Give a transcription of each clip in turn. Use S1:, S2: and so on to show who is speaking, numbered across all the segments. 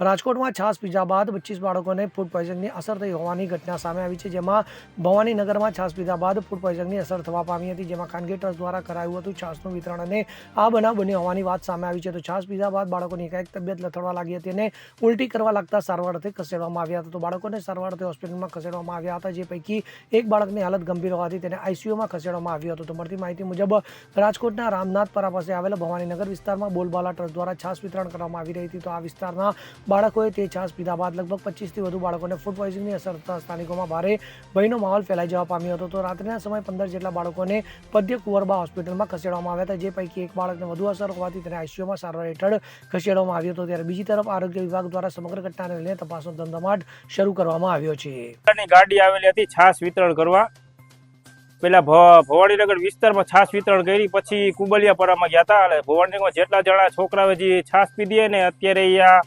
S1: રાજકોટમાં છાસ પીધા બાદ પચીસ બાળકોને ફૂડ પોઈઝનની અસર થઈ હોવાની ઘટના સામે આવી છે, જેમાં ભવાનીનગરમાં છાસ પીધા બાદ ફૂડ પોઈઝનની અસર થવા પામી હતી, જેમાં ખાનગી ટ્રસ્ટ દ્વારા કરાયું હતું છાસનું વિતરણ અને આ બનાવ બન્યો હોવાની વાત સામે આવી છે. તો છાસ પીધા બાદ બાળકોની એકાએક તબિયત લથડવા લાગી હતી અને ઉલટી કરવા લાગતા સારવાર અર્થે ખસેડવામાં આવ્યા હતા. તો બાળકોને સારવાર અર્થે હોસ્પિટલમાં ખસેડવામાં આવ્યા હતા, જે પૈકી એક બાળકની હાલત ગંભીર હોવાથી તેને આઈસીયુમાં ખસેડવામાં આવ્યો હતો. તો મળતી માહિતી મુજબ, રાજકોટના રામનાથપરા પાસે આવેલા ભવાનીનગર વિસ્તારમાં બોલબાલા ટ્રસ્ટ દ્વારા છાસ વિતરણ કરવામાં આવી રહી હતી. તો આ વિસ્તારના બાળકોએ તે છાશ પીધા બાદ લગભગ પચીસથી વધુ બાળકોને ફૂડ પોઈઝનની અસર થતા સ્થાનિકોમાં ભારે ભયનો માહોલ ફેલાઈ જવા પામ્યો હતો. તો રાત્રિના સમયે પંદર જેટલા બાળકોને પદ્ય કુંવરબા હોસ્પિટલમાં ખસેડવામાં આવ્યા હતા, જે પૈકી એક બાળકને વધુ અસર હોવાથી તેને આઈસીયુમાં સારવાર હેઠળ ખસેડવામાં આવ્યો હતો. ત્યારે બીજી તરફ આરોગ્ય વિભાગ દ્વારા સમગ્ર ઘટનાને લઈને તપાસનો ધમધમાટ શરૂ કરવામાં આવ્યો છે.
S2: ગાડી આવેલી હતી છાસ વિતરણ કરવા. પેલા ભ- ભવાનીનગર વિસ્તારમાં છાસ વિતરણ કરી, પછી કુબલિયાપરામાં ગયા હતા. એટલે ભવાનીનગરમાં જેટલા જણા છોકરાઓ જે છાસ પીધી ને, અત્યારે અહીંયા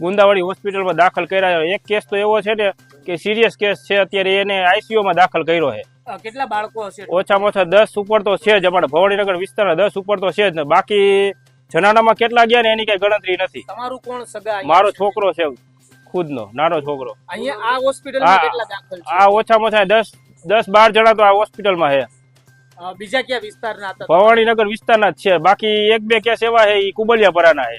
S2: ગુંદાવાડી હોસ્પિટલમાં દાખલ કર્યા એક કેસ તો એવો છે ને કે સિરિયસ કેસ છે. અત્યારે એને આઈસીયુમાં દાખલ કર્યો છે.
S3: કેટલા બાળકો હશે?
S2: ઓછામાં ઓછા દસ ઉપર તો છે જ. અમારા ભવાનીનગર વિસ્તારના દસ ઉપર તો છે જ ને. બાકી જનાનામાં કેટલા ગયા ને એની કઈ ગણતરી નથી.
S3: તમારું કોણ સગા
S2: મારો છોકરો છે ખુદનો નાનો છોકરો.
S3: અહીંયા આ હોસ્પિટલમાં કેટલા દાખલ છે?
S2: આ ઓછામાં ઓછા દસ દસ બાર જણા તો આ હોસ્પિટલમાં છે.
S3: બીજા ક્યાં વિસ્તારના હતા?
S2: ભવાનીનગર વિસ્તારના જ છે. બાકી એક બે કેસ એવા છે એ કુબલિયાપરાના છે.